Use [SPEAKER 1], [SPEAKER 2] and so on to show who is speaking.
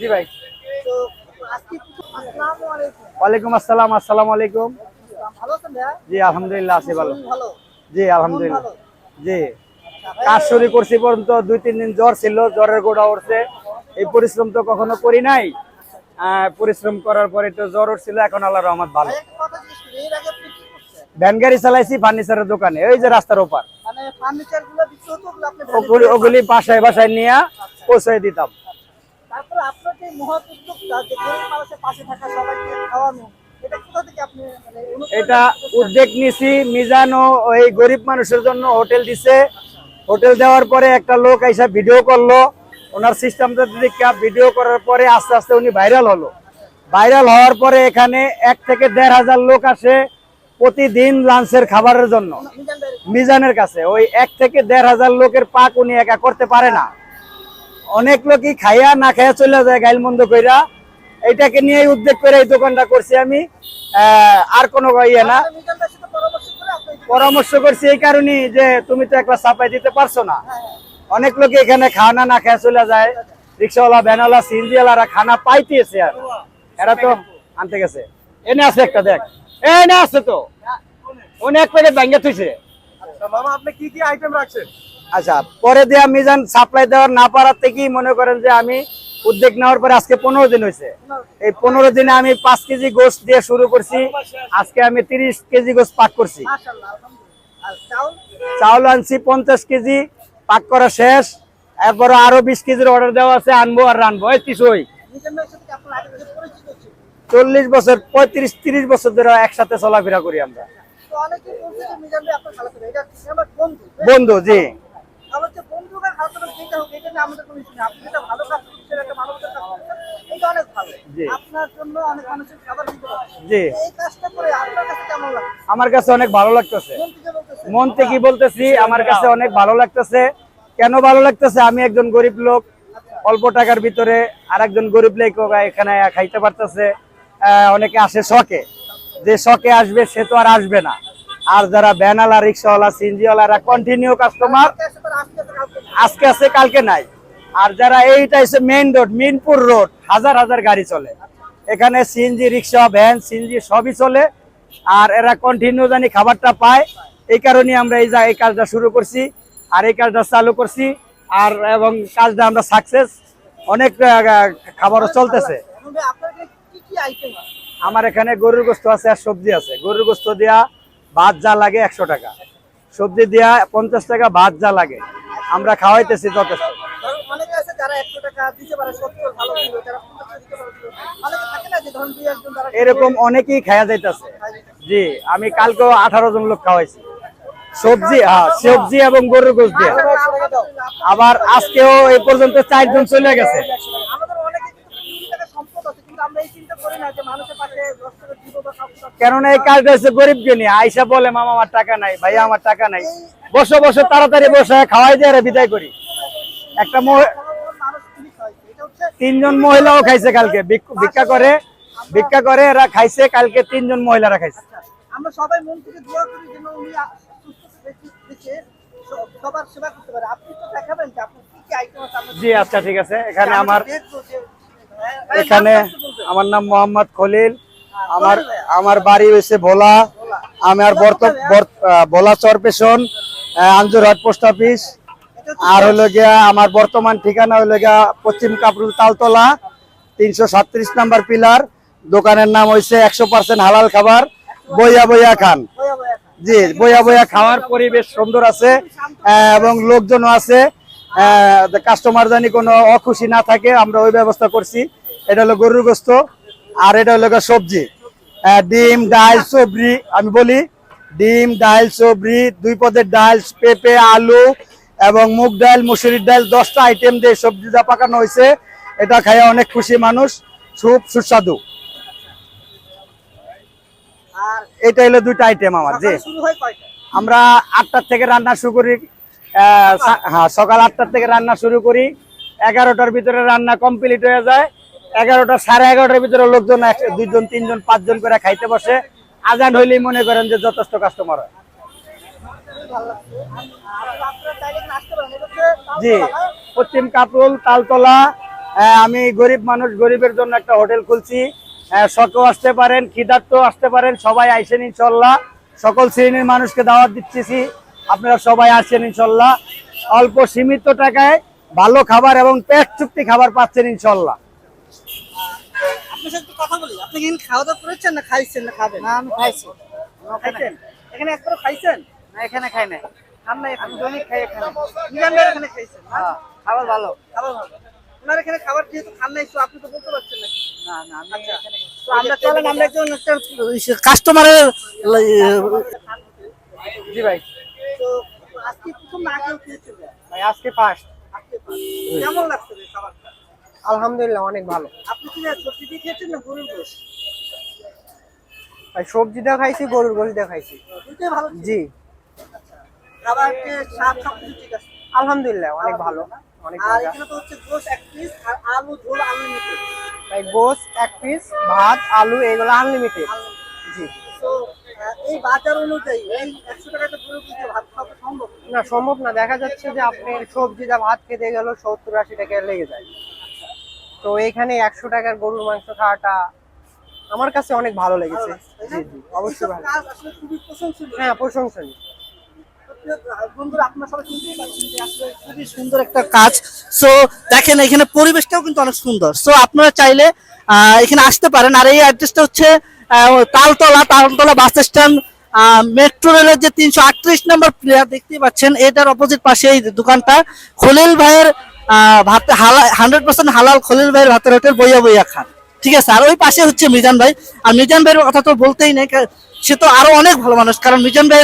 [SPEAKER 1] জি ভাই। ওয়ালাইকুম আসসালাম আসসালামু আলাইকুম। জি আলহামদুলিল্লাহ আছি ভালো। জি আলহামদুলিল্লাহ। জি।
[SPEAKER 2] আচ্ছা,
[SPEAKER 1] কাজ শুরু করছি পর্যন্ত দুই তিন দিন জ্বর ছিল জ্বরের গোড়া উঠছে। এই পরিশ্রম তো কখনো করি নাই। পরিশ্রম করার পরে তো জ্বর উঠছিল এখন আল্লাহ রহমত ভালো? ভ্যান গাড়ি চালাইছি ফার্নিচারের দোকানে ওই যে রাস্তার ওপার।
[SPEAKER 2] মানে ওগুলো
[SPEAKER 1] বাসায় বাসায় নিয়ে পৌঁছে দিতাম।
[SPEAKER 2] তারপরে আপনার যে মহৎ উদ্যোগটা যে গরিব মানুষের পাশে থাকা সবাইকে খাওয়ানো এটা মানে?
[SPEAKER 1] উদ্যোগ নিছি মিজান ও ওই গরিব মানুষের জন্য হোটেল দিছে। হোটেল দেওয়ার পরে একটা লোক এসে ভিডিও করল। ওনার সিস্টেমটা দেখে ভিডিও করার পরে আস্তে আস্তে উনি ভাইরাল হলো। ভাইরাল হওয়ার পরে এখানে এক থেকে দেড় হাজার লোক আসে প্রতিদিন লাঞ্চের খাবারের জন্য। মিজানের কাছে। ওই এক থেকে দেড় হাজার লোকের পাক উনি একা করতে পারে না। অনেক লোকই খাইয়া না খাইয়া চলে যায় গাইল মন্দ কইরা। এইটাকে নিয়ে উদ্যোগ করে এই দোকানটা করছি আমি। আর কোনো ইয়ে না।
[SPEAKER 2] পরামর্শ
[SPEAKER 1] করছি এই কারণেই যে তুমি তো একলা চাপাই দিতে পারছ না।
[SPEAKER 2] হ্যাঁ, হ্যাঁ।
[SPEAKER 1] অনেক লোকে এখানে খানা না খেয়ে চলে যায়। রিক্সাওয়ালা ভ্যানওয়ালা সিএনজিওয়ালারা খানা পাইতেছে আর। এরা তো আনতে গেছে। এনে আছে একটা দেখ। এনে আছে তো। অনেক এক প্যাকেট ব্যাঙ্গে থুইছে।
[SPEAKER 3] মামা আপনি কি কি আইটেম রাখছেন?
[SPEAKER 1] আচ্ছা পরে দেওয়া মিজান সাপ্লাই দেওয়ার না পারার থেকেই মনে করেন যে আমি উদ্যোগ নেওয়ার পরে আজকে পনেরো দিন হয়েছে। এই পনেরো দিনে আমি পাঁচ কেজি গোস দিয়ে শুরু করছি। আজকে আমি তিরিশ কেজি গোস পাক করছি।
[SPEAKER 2] চাউল?
[SPEAKER 1] আনছি পঞ্চাশ কেজি পাক করা শেষ। এরপর আরও বিশ কেজির অর্ডার দেওয়া আছে আনব আর রানবো। এই তিসই
[SPEAKER 2] মিজান ভাইয়ের সাথে কি আপনার আগে থেকে পরিচিত ছিল?
[SPEAKER 1] চল্লিশ বছর পঁয়ত্রিশ তিরিশ বছর ধরে একসাথে চলাফেরা করি আমরা।
[SPEAKER 2] বন্ধু। অনেকেই হোক, এটা আমাদের কোনো issue নেই। আপনি যেটা ভালো কাজ করছেন, একটা মানবতার কাজ করছেন, এটা অনেক ভালো। আপনার জন্য অনেক মানুষের খাবার দিতে।
[SPEAKER 1] জি।
[SPEAKER 2] এই কাজটা করে আপনার কাছে কেমন লাগে?
[SPEAKER 1] আমার কাছে অনেক ভালো লাগতেছে।
[SPEAKER 2] মন থেকে
[SPEAKER 1] থেকে বলতেছি আমার কাছে অনেক ভালো লাগতেছে। কেন ভালো লাগতেছে? আমি একজন গরিব লোক। অল্প টাকার ভিতরে আর একজন গরিব লোক এখানে খাইতে পারতেছে। অনেকে আসে শখে। যে শখে আসবে সে তো আর আসবে না। আর যারা ভ্যানালা রিক্সাওয়ালা সিনজিওয়ালারা কন্টিনিউ কাস্টমার
[SPEAKER 2] আজকে
[SPEAKER 1] আছে, কালকে নাই। আর যারা এইটা হচ্ছে মেইন রোড মিনপুর রোড হাজার হাজার গাড়ি চলে। এখানে সিএনজি, রিক্সা, ভ্যান, সিএনজি সবই চলে। আর এরা কন্টিনিউ জানি খাবারটা পায়। এই কারণে আমরা এই যা এই কাজটা শুরু করছি আর এই কাজটা চালু করছি। আর এবং কাজটা আমরা সাকসেস অনেক খাবারও চলতেছে? আমার এখানে গরুর গোস্ত আছে আর সবজি আছে। গরুর গোস্ত দেয়া ভাত যা লাগে একশো টাকা। সবজি দেয়া পঞ্চাশ টাকা, ভাত যা লাগে। আমরা খাওয়াইতেছি যথেষ্ট এরকম অনেকেই খাওয়া যাইতেছে জি আমি কালকেও আঠারো জন লোক খাওয়াইছি সবজি হ্যাঁ সবজি এবং গরুর গোস্ত দিয়ে আবার আজকেও এই পর্যন্ত চারজন চলে গেছে
[SPEAKER 2] আমাদের অনেকে কিন্তু কোটি টাকা সম্পদ আছে কিন্তু আমরা এই চিন্তা করি না যে মানুষের পাশে দশ টাকা দিব বা কাউকে দশ টাকা
[SPEAKER 1] কেননা এই কাজটা হচ্ছে গরিবকে নিয়ে। আইসা বলে মামা আমার টাকা নাই ভাইয়া আমার টাকা নাই। বসে বসে তাড়াতাড়ি বসে খাওয়াই দিয়ে বিদায় করি। একটা
[SPEAKER 2] হয়
[SPEAKER 1] তিনজন মহিলাও খাইছে কালকে। ভিক- ভিক্ষা করে ভিক্ষা করে এরা খাইছে কালকে তিনজন মহিলারা খাইছে।
[SPEAKER 2] আমরা সবাই মন থেকে দোয়া করি যেন উনি আ- সুস্থ দেখে- দেখে স- সবার সেবা করতে পারে। আপনি তো দেখাবেন যে আপনার কি কি আইটেম আছে
[SPEAKER 1] জি আচ্ছা ঠিক আছে। এখানে
[SPEAKER 2] আমরা হ্যাঁ,
[SPEAKER 1] এখানে। আমার নাম মোহাম্মদ খলিল। আমার আমার বাড়ি হয়েছে ভোলা। আমার ভোলা চরপেশন আঞ্জুর হাট পোস্ট অফিস। আর হলো গিয়া আমার বর্তমান ঠিকানা হলো গিয়া পশ্চিম কাপরুল তালতলা, তিনশো সাতত্রিশ নাম্বার পিলার। দোকানের নাম হয়েছে একশো পার্সেন্ট হালাল খাবার, বইয়া বইয়া খান। জি, বইয়া বইয়া খাওয়ার পরিবেশ সুন্দর আছে এবং লোকজনও আছে কাস্টমার জানি কোনো অখুশি না থাকে, আমরা ওই ব্যবস্থা করছি। এটা হলো গরুর গোস্ত। আর এটা হলো সবজি। ডিম ডাল সবজি আমি বলি ডিম ডাল সবজি দুই পদের ডাল পেঁপে আলু এবং মুগ ডাল মুসুরির ডাল দশটা আইটেম দিয়ে সবজিটা পাকানো হয়েছে এটা খাইয়া অনেক খুশি মানুষ খুব সুস্বাদু। এটা হলো দুইটা আইটেম আমার জি। আমরা আটটার থেকে রান্না শুরু করি হ্যাঁ সকাল আটটার থেকে রান্না শুরু করি এগারোটার ভিতরে রান্না কমপ্লিট হয়ে যায় এগারোটা সাড়ে এগারোটার ভিতরে লোকজন দুইজন, তিনজন, পাঁচজন করে খাইতে বসে। আজান হইলেই মনে করেন যে যথেষ্ট কাস্টমার হয়। জি? পশ্চিম কাপরুল তালতলা আমি গরিব মানুষ, গরিবের জন্য একটা হোটেল খুলছি। শখও আসতে পারেন খিদার্থ আসতে পারেন, সবাই আইসেন ইনশাল্লাহ। সকল শ্রেণির মানুষকে দাওয়াত দিচ্ছি। আপনারা সবাই আসেন ইনশাল্লাহ। অল্প সীমিত টাকায় ভালো খাবার এবং পেট চুক্তি খাবার পাচ্ছেন ইনশাল্লাহ।
[SPEAKER 2] আপনার সাথে কথা বলি। আপনি কি খাওয়া দাওয়া করেছেন না খাইছেন না খাবেন?
[SPEAKER 4] না আমি খাইছি।
[SPEAKER 2] খাইছেন? এখানে। একবারও খাইছেন?
[SPEAKER 4] না এখানে খাই নাই।
[SPEAKER 2] খান নাই
[SPEAKER 4] আমি দৈনিক খাই এখানে।
[SPEAKER 2] মিজান এখানে খাইছেন
[SPEAKER 4] হ্যাঁ, খাবার ভালো।
[SPEAKER 2] খাবার ভালো। ওনার এখানে খাবার যেহেতু খান নাই তো আপনি তো বলতে পারছেন না।
[SPEAKER 4] না না আমি
[SPEAKER 2] আচ্ছা।
[SPEAKER 4] এখানে
[SPEAKER 2] তো আমরা চলেন আমরা একজন কাস্টমারের
[SPEAKER 4] জি ভাই।
[SPEAKER 2] তো আজকে প্রথম না আগেও খেয়েছিল
[SPEAKER 4] ভাই আজকে ফার্স্ট
[SPEAKER 2] আজকে। কেমন লাগছে রে খাবারটা?
[SPEAKER 4] আলহামদুলিল্লাহ অনেক ভালো।
[SPEAKER 2] আপনি কি সবজি দিয়ে খেয়েছেন না গরুর গোশ?
[SPEAKER 4] ভাই সবজি দিয়ে খাইছি গরুর গোশ দিয়ে খাইছি।
[SPEAKER 2] ভালো
[SPEAKER 4] জি।
[SPEAKER 2] খাবার স্বাদ সবকিছু ঠিক আছে?
[SPEAKER 4] আলহামদুলিল্লাহ অনেক ভালো অনেক
[SPEAKER 2] আর এখানে তো হচ্ছে গোশ এক পিস আর আলু ঝোল আনলিমিটেড
[SPEAKER 4] ভাই গোশ এক পিস ভাত আলু এগুলো আনলিমিটেড জি।
[SPEAKER 2] তো এই বাজার অনুযায়ী এই একশো টাকাতে গরু কিনতে ভাত খাওয়া সম্ভব?
[SPEAKER 4] না সম্ভব না। দেখা যাচ্ছে যে আপনি সবজি দিয়ে ভাত খেতে গেল সত্তর আশি টাকা লেগে যায়। তো এখানে একশো টাকার গরুর মাংস খাওয়াটা আমার কাছে অনেক ভালো লেগেছে। জি জি অবশ্যই ভালো।
[SPEAKER 2] খুবই
[SPEAKER 4] হ্যাঁ প্রশংসনীয়।
[SPEAKER 2] সুন্দর একটা কাজ। সো দেখেন এখানে পরিবেশটাও কিন্তু অনেক সুন্দর। সো আপনারা চাইলে আহ, এখানে আসতে পারেন। আর এই অ্যাড্রেসটা হচ্ছে Taltala Taltala bus stand metro রেলের যে তিনশো আটত্রিশ নম্বর প্লেয়ার দেখতেই পাচ্ছেন। এটার অপোজিট পাশে এই দোকানটা। খলিল ভাইয়ের ভাত হান্ড্রেড পার্সেন্ট হালাল খলিল ভাইয়ের ভাতের হোটেল বইয়া বইয়া খান। ঠিক আছে? আর ওই পাশে হচ্ছে মিজান ভাই। আর মিজান ভাইয়ের কথা তো বলতেই নেই সে তো আরও অনেক ভালো মানুষ। কারণ মিজান ভাই